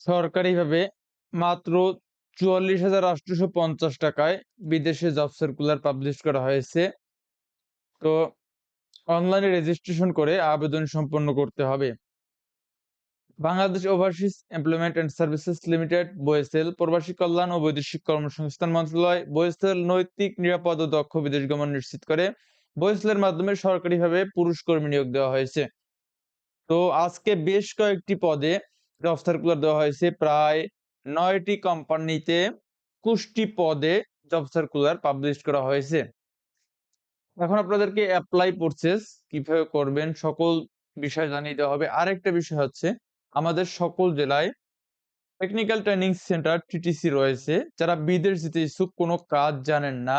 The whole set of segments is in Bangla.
সরকারিভাবে মাত্র চুয়াল্লিশ হাজার আটশোশো পঞ্চাশ টাকায় বিদেশে জব সার্কুলার পাবলিশ করা হয়েছে। তো অনলাইনে রেজিস্ট্রেশন করে আবেদন সম্পন্ন করতে হবে। Bangladesh overseas employment and services limited বয়েসেল প্রবাসী কল্যাণ ও বৈদেশিক কর্মসংস্থান মন্ত্রণালয় বয়েসেল নৈতিক, নিরাপদ ও দক্ষ বিদেশ গমন নিশ্চিত করে বয়েসেলের মাধ্যমে সরকারিভাবে পুরুষ কর্মী নিয়োগ দেওয়া হয়েছে। তো আজকে বেশ কয়েকটি পদে জব সার্কুলার দেওয়া হয়েছে প্রায় নয়টি কোম্পানিতে কুষ্টি পদে জব সার্কুলার পাবলিশ করা হয়েছে। এখন আপনাদেরকে অ্যাপ্লাই প্রসেস কীভাবে করবেন সকল বিষয় জানিয়ে দেওয়া হবে। আরেকটা বিষয় হচ্ছে, আমাদের সকল জেলায় টেকনিক্যাল ট্রেনিং সেন্টার টিটিসি রয়েছে। যারা বিদেশ যেতে ইচ্ছুক, কোনো কাজ জানেন না,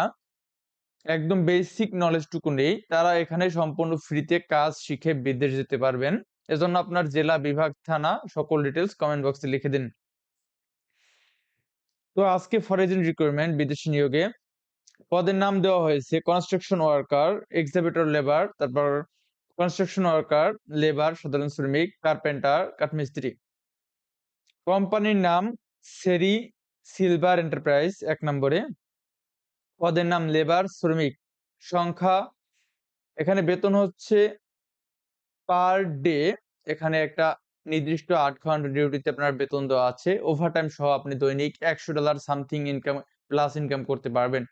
একদম বেসিক নলেজটুকু নেই, তারা এখানে সম্পূর্ণ ফ্রিতে কাজ শিখে বিদেশ যেতে পারবেন। এজন্য আপনার জেলা, বিভাগ, থানা সকল ডিটেলস কমেন্ট বক্সে লিখে দিন। তো আজকে ফরেজিন রিক্রুটমেন্ট বিদেশি নিয়োগে পদের নাম দেওয়া হয়েছে কনস্ট্রাকশন ওয়ার্কার এক্সিবিটর লেবার তারপর কনস্ট্রাকশন ওয়ার্কার লেবার সাধারণ শ্রমিক কার্পেন্টার কাঠমিস্ত্রি। কোম্পানির নাম সেরি সিলভার এন্টারপ্রাইজ এক নম্বরে। পদের নাম লেবার শ্রমিক। সংখ্যা, এখানে বেতন হচ্ছে পার ডে এখানে একটা নির্দিষ্ট আট ঘণ্টা ডিউটিতে আপনার বেতন দেওয়া আছে। ওভারটাইম সহ আপনি দৈনিক একশো dollar something income plus income করতে পারবেন।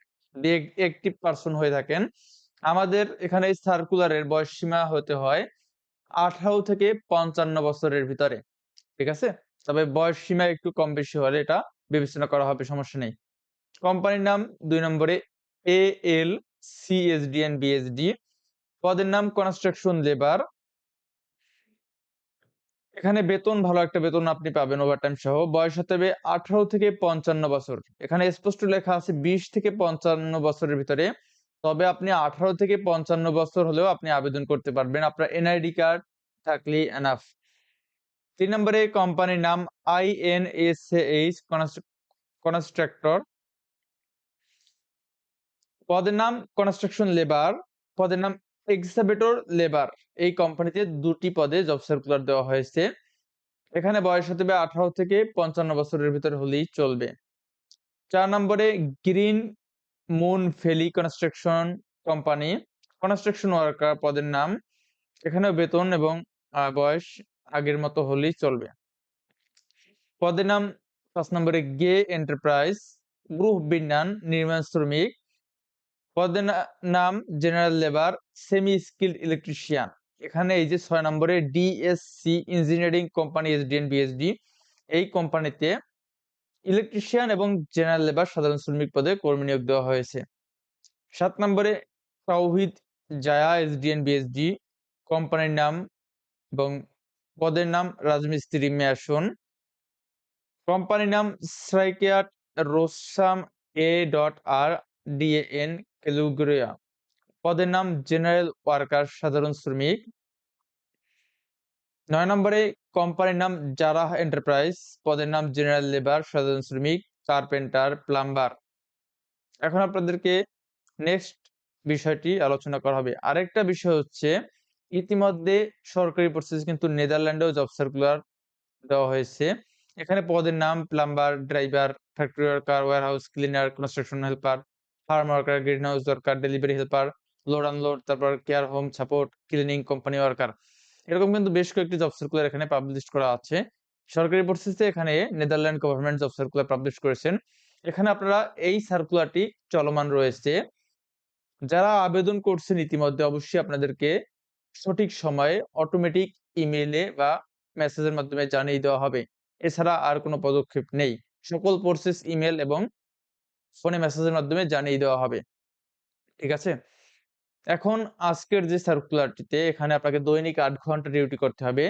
একটি পার্সন হয়ে থাকেন। আমাদের এখানে সার্কুলারের বয়স সীমা হতে হয় আঠারো থেকে পঞ্চান্ন বছরের ভিতরে। ঠিক আছে? তবে বয়স সীমা একটু কম বেশি হলে এটা বিবেচনা করা হবে, সমস্যা নেই। কোম্পানির নাম দুই নম্বরে A L CSD and BSD পদের নাম কনস্ট্রাকশন লেবার এখানে বেতন ভালো একটা বেতন আপনি পাবেন ওভারটাইম সহ। বয়স হতে হবে আঠারো থেকে পঞ্চান্ন বছর। এখানে স্পষ্ট লেখা আছে বিশ থেকে পঞ্চান্ন বছরের ভিতরে। তবে আপনি আঠারো থেকে পঞ্চান্ন বছর হলেও আপনি আবেদন করতে পারবেন। আপনার এনআইডি কার্ড থাকলে এনাফ তিন নম্বরে কোম্পানির নাম I N S H constructor পদের নাম কনস্ট্রাকশন লেবার পদের নাম এক্সাবেটর লেবার এই কোম্পানিতে দুটি পদে জব সার্কুলার দেওয়া হয়েছে। এখানে বয়স হতে হবে আঠারো থেকে পঞ্চান্ন বছরের ভিতরে হলেই চলবে। চার নম্বরে গ্রিন মুন ফেলি কনস্ট্রাকশন কোম্পানি কনস্ট্রাকশন ওয়ার্কার পদের নাম। এখানেও বেতন এবং বয়স আগের মতো হলেই চলবে। পদের নাম, পাঁচ নম্বরে গে এন্টারপ্রাইজ গ্রুপ বিন্যান নির্মাণ শ্রমিক পদের নাম general labour semi skilled electrician এখানে এই যে ছয় নম্বরে DSC engineering company SDN BSD এই কোম্পানিতে ইলেকট্রিশিয়ান এবং জেনারেল লেবার সাধারণ শ্রমিক পদে কর্মী নিয়োগ দেওয়া হয়েছে। সাত নম্বরে তাওহিদ জায়া এসডিএন বিএসডি কোম্পানির নাম এবং পদের নাম রাজমিস্ত্রি মেয়াসন কোম্পানির নাম স্ট্রাইকিয়াট রোসাম এ ডট আর ডিএন কেলুগ্রিয়া পদের নাম জেনারেল ওয়ার্কার, সাধারণ শ্রমিক। নয় নম্বরে কোম্পানির নাম জারা এন্টারপ্রাইজ, পদের নাম জেনারেল লেবার, সাধারণ শ্রমিক, কার্পেন্টার, প্লাম্বার। এখন আপনাদেরকে নেক্সট বিষয়টি আলোচনা করা হবে। আরেকটা বিষয় হচ্ছে, ইতিমধ্যে সরকারি প্রসেস কিন্তু নেদারল্যান্ডেও জব সার্কুলার দেওয়া হয়েছে। এখানে পদের নাম plumber, driver, factory worker warehouse cleaner, construction helper farm worker greenhouse worker delivery helper load unload তারপর care home support cleaning company worker এরকম কিন্তু বেশ কয়েকটি জব সার্কুলার এখানে পাবলিশ করা আছে। সরকারি প্রসেসে এখানে Netherland government job circular publish করেছেন। এখানে আপনারা এই সার্কুলারটি চলমান রয়েছে। যারা আবেদন করছেন ইতিমধ্যে অবশ্যই আপনাদেরকে সঠিক সময়ে অটোমেটিক ইমেইলে বা মেসেজের মাধ্যমে জানিয়ে দেওয়া হবে। এছাড়া আর কোনো পদক্ষেপ নেই। সকল প্রসেস ইমেল এবং ফোনে মেসেজের মাধ্যমে জানিয়ে দেওয়া হবে। ঠিক আছে? এখন আজকের যে সার্কুলারটিতে এখানে আপনাকে দৈনিক আট ঘণ্টা ডিউটি করতে হবে।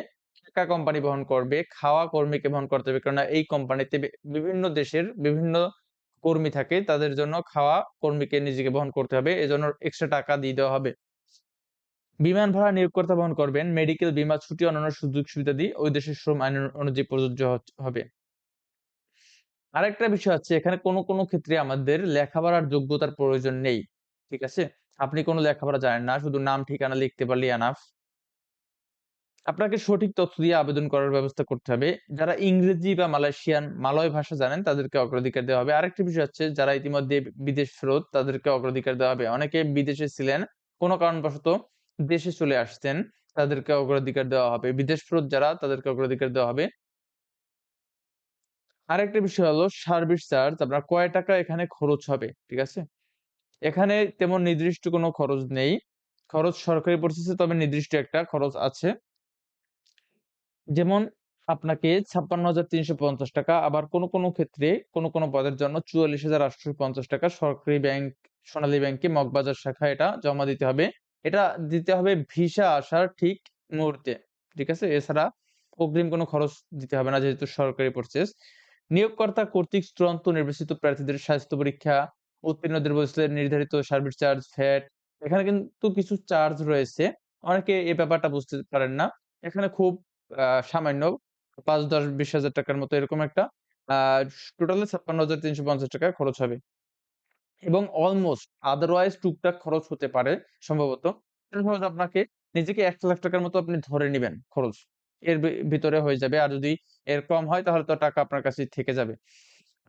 টাকা কোম্পানি বহন করবে, খাওয়া কর্মীকে বহন করতে হবে কারণ এই কোম্পানিতে বিভিন্ন দেশের বিভিন্ন কর্মী থাকে, তাদের জন্য খাওয়া কর্মীকে নিজেকে বহন করতে হবে, এজন্য এক্সট্রা টাকা দিয়ে দেওয়া হবে। বিমান ভাড়া নিয়োগকর্তা বহন করবেন মেডিকেল বিমা, ছুটি অন্যান্য সুযোগ সুবিধা দিয়ে ওই দেশের শ্রম আইন অনুযায়ী প্রযোজ্য হবে। আরেকটা বিষয় হচ্ছে এখানে কোনো কোনো ক্ষেত্রে আমাদের লেখাপড়ার যোগ্যতার প্রয়োজন নেই ঠিক আছে আপনি কোনো লেখাপড়া জানেন না শুধু নাম ঠিকানা লিখতে পারলে আনাফ আপনাকে সঠিক তথ্য দিয়ে আবেদন করার ব্যবস্থা করতে হবে। যারা ইংরেজি বা মালয়েশিয়ান, মালয় ভাষা জানেন তাদেরকে অগ্রাধিকার দেওয়া হবে। আরেকটি বিষয় হচ্ছে যারা ইতিমধ্যে বিদেশ ফেরত তাদেরকে অগ্রাধিকার দেওয়া হবে। অনেকে বিদেশে ছিলেন, কোনো কারণবশত দেশে চলে আসতেন তাদেরকে অগ্রাধিকার দেওয়া হবে। বিদেশ ফেরত যারা তাদেরকে অগ্রাধিকার দেওয়া হবে। আরেকটা বিষয় হলো সার্ভিস চার্জ আপনার কয় টাকা এখানে খরচ হবে, ঠিক আছে? এখানে তেমন নির্দিষ্ট কোনো খরচ নেই। খরচ সরকারি প্রসেসে তবে নির্দিষ্ট একটা খরচ আছে। যেমন আপনাকে ৳৫৬,৩৫০ আবার কোন, কোন ক্ষেত্রে কোন, কোন পদের জন্য ৳৪৪,৮৫০ সরকারি ব্যাংক, সোনালী ব্যাংকে মগবাজার শাখায় এটা জমা দিতে হবে। এটা দিতে হবে ভিসা আসার ঠিক মুহূর্তে। ঠিক আছে? এছাড়া অগ্রিম কোনো খরচ দিতে হবে না যেহেতু সরকারি প্রসেস। নিয়োগকর্তা কর্তৃক চূড়ান্ত নির্বাচিত প্রার্থীদের স্বাস্থ্য পরীক্ষা, উত্তীর্ণদের বয়সে নির্ধারিত সার্ভিস চার্জ, ভ্যাট এখানে কিন্তু কিছু চার্জ রয়েছে। অনেকে এই ব্যাপারটা বুঝতে পারেন না। এখানে খুব সামান্য ৫, ১০, ২০ হাজার টাকার মতো এরকম একটা টোটালি ৳৫৬,৩৫০ খরচ হবে। এবং অলমোস্ট আদারওয়াইজ টুকটাক খরচ হতে পারে সম্ভবত। আপনাকে নিজেকে এক লাখ টাকার মতো আপনি ধরে নেবেন খরচ। এর ভিতরে হয়ে যাবে। আর যদি এর কম হয় তাহলে তো টাকা আপনার কাছেই থেকে যাবে।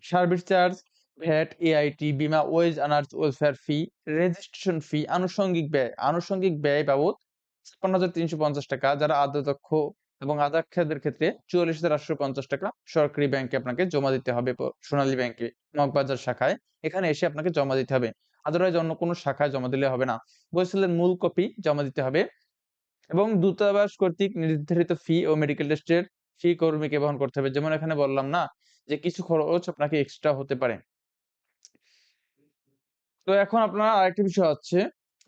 সার্ভিস চার্জ, ভ্যাট, এআইটি, বিমা, wage earners welfare fee, registration fee, আনুষঙ্গিক ব্যয়। আনুষঙ্গিক ব্যয় বাবদ ৳৫৬,৩৫০ যারা আদ্যদক্ষ এবং আদাক্ষদের ক্ষেত্রে ৳৪৪,৮৫০ সরকারি ব্যাংকে আপনাকে জমা দিতে হবে সোনালী ব্যাংকে, মগবাজার শাখায়। এখানে এসে আপনাকে জমা দিতে হবে। আদারওয়াইজ অন্য কোনো শাখায় জমা দিলে হবে না। বরিশালের মূল কপি জমা দিতে হবে। এবং দূতাবাস কর্তৃক নির্ধারিত ফি ও মেডিকেল টেস্টের ফি কর্মীকে বহন করতে হবে। যেমন এখানে বললাম না যে কিছু খরচ আপনাকে এক্সট্রা হতে পারে। তো এখন আপনার আরেকটা বিষয় হচ্ছে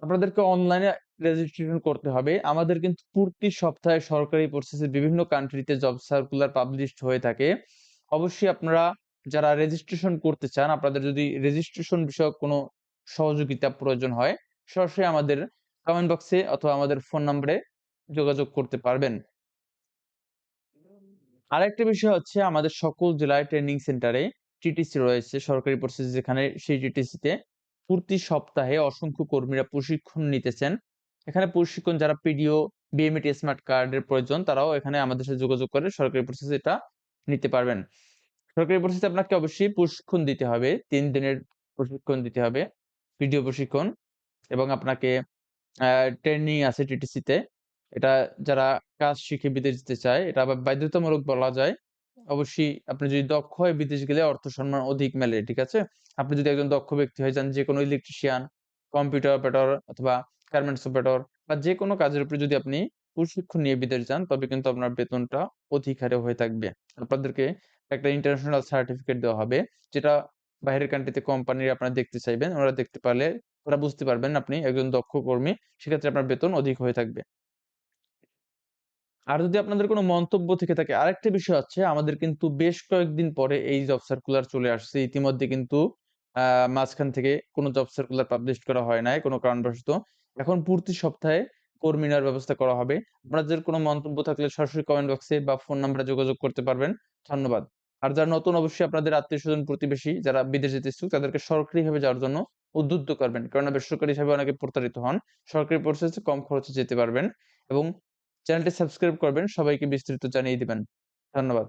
আপনাদেরকে অনলাইনে রেজিস্ট্রেশন করতে হবে। আমাদের কিন্তু প্রতি সপ্তাহে সরকারি প্রসেসে বিভিন্ন কান্ট্রিতে জব সার্কুলার পাবলিশড হয়ে থাকে। অবশ্যই আপনারা যারা রেজিস্ট্রেশন করতে চান, আপনাদের যদি রেজিস্ট্রেশন বিষয়ক কোনো সহযোগিতা প্রয়োজন হয়, সরাসরি আমাদের কমেন্ট বক্সে অথবা আমাদের ফোন নম্বরে যোগাযোগ করতে পারবেন। আরেকটা বিষয় হচ্ছে আমাদের সকল জেলায় ট্রেনিং সেন্টারে টিটিসি রয়েছে সরকারি প্রসেস যেখানে সেই টিটিসিতে প্রতি সপ্তাহে অসংখ্য কর্মীরা প্রশিক্ষণ নিতেছেন। এখানে প্রশিক্ষণ যারা পিডিও, বিএমইটি স্মার্ট কার্ডের প্রয়োজন তারাও এখানে আমাদের সাথে যোগাযোগ করে সরকারি প্রসেসে এটা নিতে পারবেন। সরকারি প্রসেসে আপনাকে অবশ্যই প্রশিক্ষণ দিতে হবে। তিন দিনের প্রশিক্ষণ দিতে হবে। পিডিও প্রশিক্ষণ এবং আপনাকে ট্রেনিং আছে টিটিসিতে। এটা যারা কাজ শিখে বিদেশ যেতে চায় এটা আবার বাধ্যতামূলক বলা যায়। অবশ্যই আপনি যদি দক্ষ হয় বিদেশ গেলে অর্থ সম্মান অধিক মেলে। ঠিক আছে? আপনি যদি একজন দক্ষ ব্যক্তি হয়ে যান যেকোনো ইলেকট্রিশিয়ান, কম্পিউটার অপারেটর অথবা গার্মেন্টস অপারেটর বা যেকোনো কাজের উপরে যদি আপনি প্রশিক্ষণ নিয়ে বিদেশ যান তবে কিন্তু আপনার বেতনটা অধিক হারে হয়ে থাকবে। আপনাদেরকে একটা ইন্টারন্যাশনাল সার্টিফিকেট দেওয়া হবে যেটা বাইরের কান্ট্রিতে কোম্পানিরা আপনারা দেখতে চাইবেন। ওরা দেখতে পারলে ওরা বুঝতে পারবেন আপনি একজন দক্ষ কর্মী। সেক্ষেত্রে আপনার বেতন অধিক হয়ে থাকবে। আর যদি আপনাদের কোনো মন্তব্য থেকে থাকে, আরেকটা বিষয় হচ্ছে আমাদের কিন্তু বেশ কয়েকদিন পরে এই জব সার্কুলার চলে আসছে। ইতিমধ্যে কিন্তু মাঝখান থেকে কোনো জব সার্কুলার পাবলিশ করা হয় নাই, কোনো কারণবশত। এখন প্রতি সপ্তাহে কর্মী নেওয়ার ব্যবস্থা করা হবে। আপনাদের কোনো মন্তব্য থাকলে সরাসরি কমেন্ট বক্সে বা ফোন নাম্বারে যোগাযোগ করতে পারবেন। ধন্যবাদ। আর যারা নতুন অবশ্যই আপনাদের আত্মীয় স্বজন প্রতিবেশী, যারা বিদেশ যেতে ইচ্ছুক, তাদেরকে সরকারিভাবে যাওয়ার জন্য উদ্বুদ্ধ করবেন। কেননা বেসরকারি হিসাবে অনেকে প্রতারিত হন। সরকারি প্রসেসে কম খরচে যেতে পারবেন এবং চ্যানেলটি সাবস্ক্রাইব করবেন। সবাইকে বিস্তারিত জানিয়ে দিবেন। ধন্যবাদ।